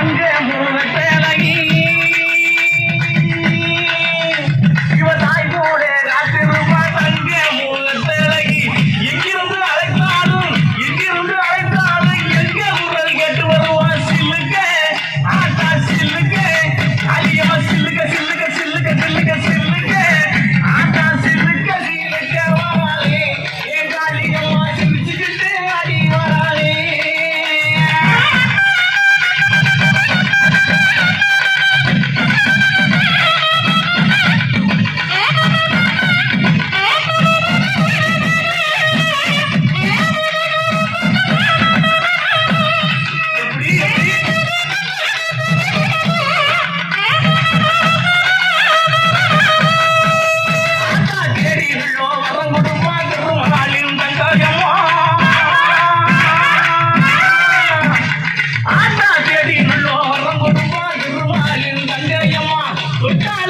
அங்கே மூவத்தை Look!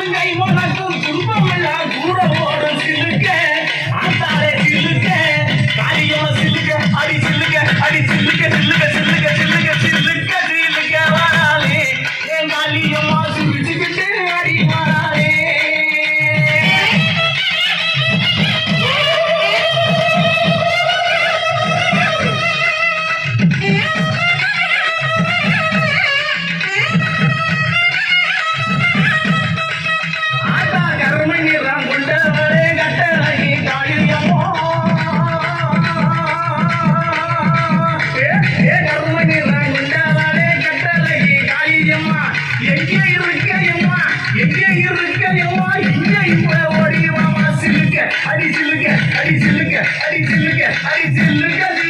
அடி சில்லுங்க அடி சில்லுங்க அடி சில்லுங்க அடி சில்லுங்க